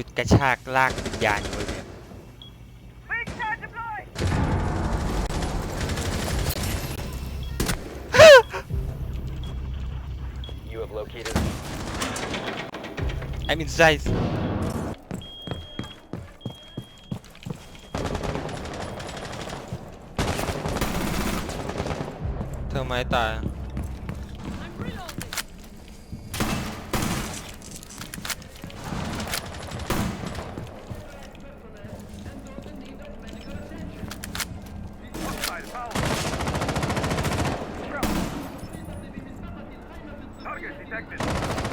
รอชุดกระชากลากวิญญาณอยู่เลย You have located ไอ้มินไซส์ เธอไม้ตาย target detected.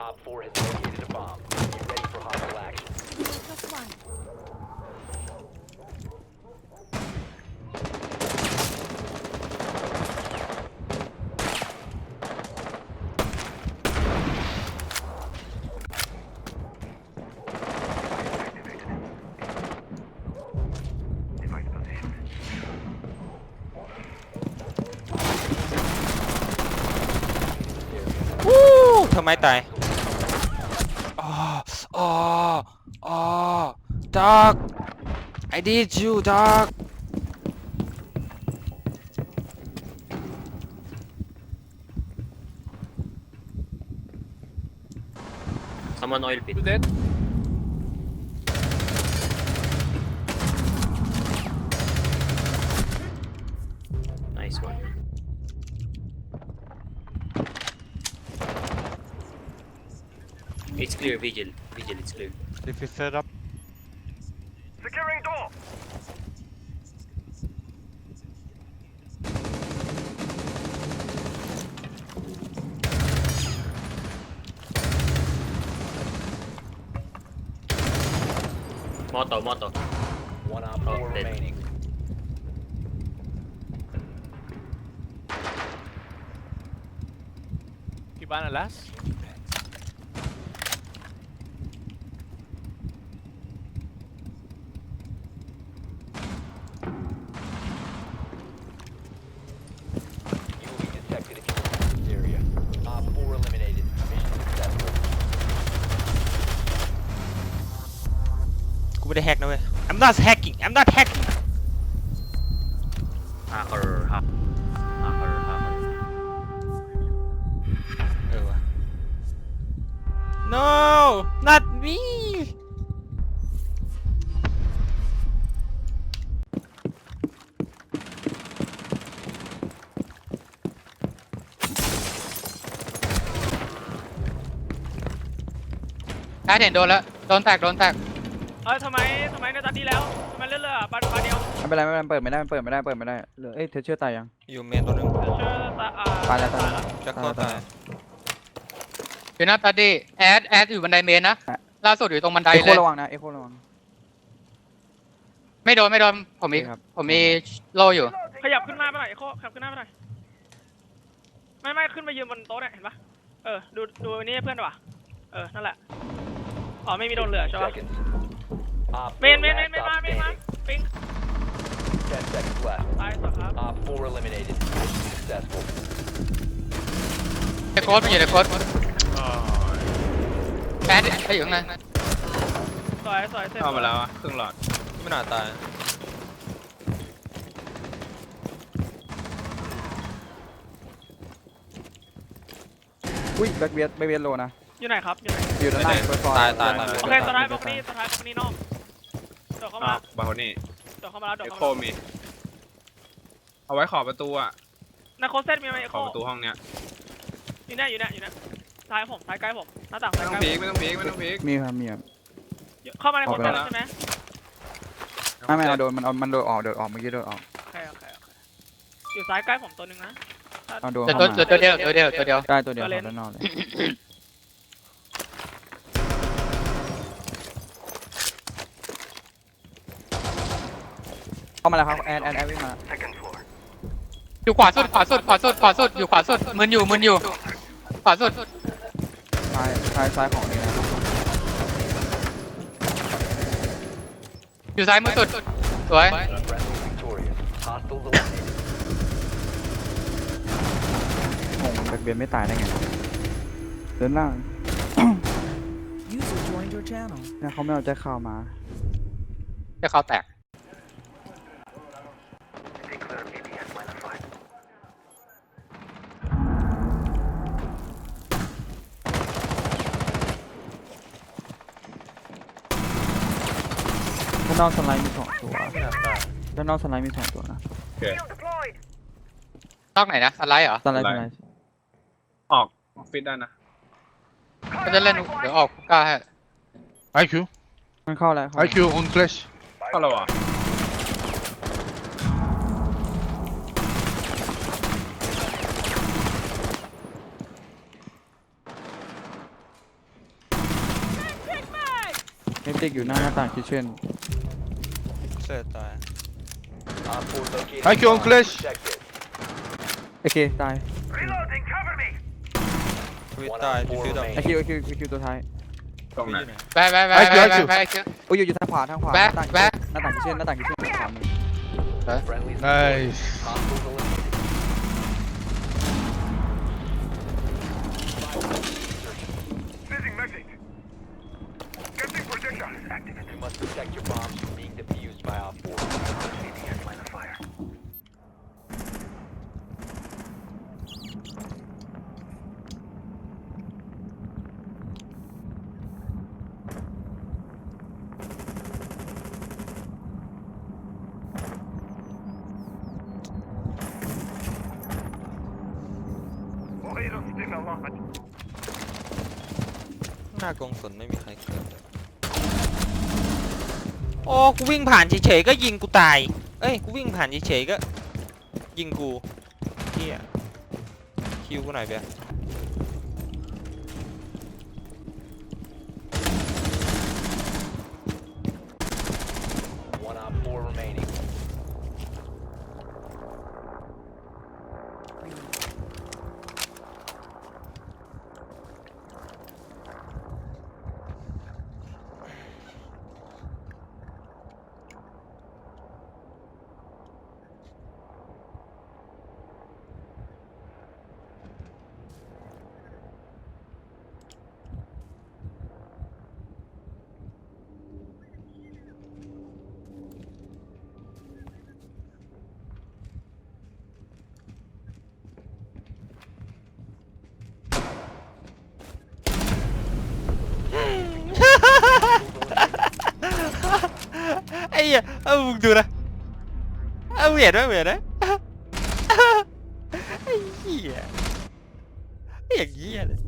Op four has located a bomb. Be ready for hostile action. Just one. Area. วู้เธอไม้ตายอ๋อ 아, 아, 닭. I need you, 닭. Someone oil pit. Dead. clear, Vigil. Vigil, it's clear. If you set up. Securing door! Moto, moto. One op oh, four remaining. Keep last. ไม่ได้แฮกนะเว้ย I'm not hacking I'm not hacking Hacker, hack. Hacker, hacker. เออวะ No not me แอดเห็นโดนแล้ว โดนแตก โดนแตก เอ้ยทำไมทำไมในตอนที่แล้วทำไมเลื่อนเรือปาปาเดียวไม่เป็นไรไม่เป็นไรเปิดไม่ได้เปิดไม่ได้เปิดไม่ได้เหลือเอ้ยเธอเชื่อตายยัง อยู่เมนตัวหนึงเชื่อตาอ่าตายแล้วตายแล้วจะเข้าตายอยู่หน้าตาดี้แอดแอดอยู่บันไดเมนนะอะล่าสุดอยู่ตรงบันไดเอ็กโคเลยระวังนะเอ็กโคระวัง ไม่โดนไม่โดนผมมีโอเคครับ ผมมีโลอยู่ ขยับขึ้นมาไปหน่อยไอ้โคขยับขึ้นหน้าไปหน่อยไม่ไม่ขึ้นมายืนบนโต๊ะเนี่ยเห็นปะเออดูดูอันนี้ให้เพื่อนดีกว่าเออนั่นแหละอ๋อไม่มีโดนเรือใช่ปะ Seconds. Op เม four นเมนเมน last เมนมา stop เมนมา standing. ปิง Ten seconds left. ตายสักครับ Op four eliminated. Mission successful. ในโค้ดมันอยู่ในโค้ดแอดไปอยู่ข้างในสวยสวยเสร็จเข้ามาแล้วอะครึ่งหลอดไม่น่าตายอุ้ยแบ็กเบียดแบ็กเบียดโลนะอยู่ไหนครับอยู่ไหนอยู่ด้านหน้าเปิดฟอร์ตายตายตายโอเคสไลด์บล็อกนี้สไลด์บล็อกนี้นอกเดี๋ยวเข้ามาอ้าวบาโฮนี่เดี๋ยวเข้ามาแล้วเดี๋ยเอ็วกเข้าโคมามี เอาไว้ขอบประตูอะนาโคเซตมีไหมไอ้ขโคอบประตูห้องเนี้ยอยู่เนี่ยอยู่เนี่ยอยู่เนี่ยซ้ายผมซ้ายใกล้ผมหน้าต่างไม่ซ้ายต้องใกล้พีกไม่ต้องพีกไม่ต้องพีกมีครับมีครับเข้ามาในโคเซตออกไปแล้วใช่ไหมไม่ไม่เอาโดนมันเอามันโดนออกโดนออกเมื่อกี้โดนออกโอเคโอเคโอเคอยู่ซ้ายใกล้ผมตัวหนึ่งนะ เอาโดนเดี๋ยวเข้าตัวมาตัวเดียวตัวเดียวตัวเดียวได้ตัวเดียวตัวเล่นด้านนอกเลย เข้ามาแล้วครับแอนแอนแอนวิ่งมาอยู่ขวาสุดขวาสุดขวาสุดขวาสุดอยู่ขวาสุดมึนอยู่มึนอยู่ขวาสุดซ้ายซ้ายซ้ายของนี่นะครับอยู่ซ้ายมือสุดสวย Friendly victorious. Hostiles eliminated. งงแบ็คเบียนไม่ตายได้ไงเดินล่าง User joined your channel. เนี่ยเขาไม่เอาใจเข้ามา จะเข้าแตก ด้านนอกสไลด์มีสองตัวไม่น่าตายด้านนอกสไลด์มีสองตัวนะโอเคนอกไหนนะสไลด์เหรอสไลด์สไลด์ออกฟิตได้นะ ก็จะเล่นเดี๋ยวออกกล้าให้ IQ มันเข้าแล้วเข้า IQ on flash เข้าแล้วอะเอฟติกอยู่หน้าหน้าต่างคิทเช่น เสือตาย Op 4 located. Thank you, bomb. Uncle Ash. Protect it. โอเคตายทวิตตายดิฟิวดอกไอคิวไอคิวไอคิวตัวท้ายตรงไหน ไปไปไปไอ้ไปเจ้าไปไอ้เจ้าไปไอ้เจ้าโอ้ยอยู่อยู่ทางขวาทางขวาหแบ็น้าคต่างแบ็คหน้าต่างคิทเช่นหน้าต่างคิทเช่นขวามือ Friendly nice Oh, หน้ากองสนไม่มีใครเกิดเลยโอ้กูวิ่งผ่านเฉยๆก็ยิงกูตาย เอ้ยกูวิ่งผ่านเฉยๆก็ ยิงกูเฮียคิวกูหน่อยเบียร์ One Op 4 remaining. Hostiles eliminated. ไอ้เหี้ยเอามึงดูนะเอาเหวียดไหมเหวียดไหมไอ้เหี้ยอย่างเงี้ยเลย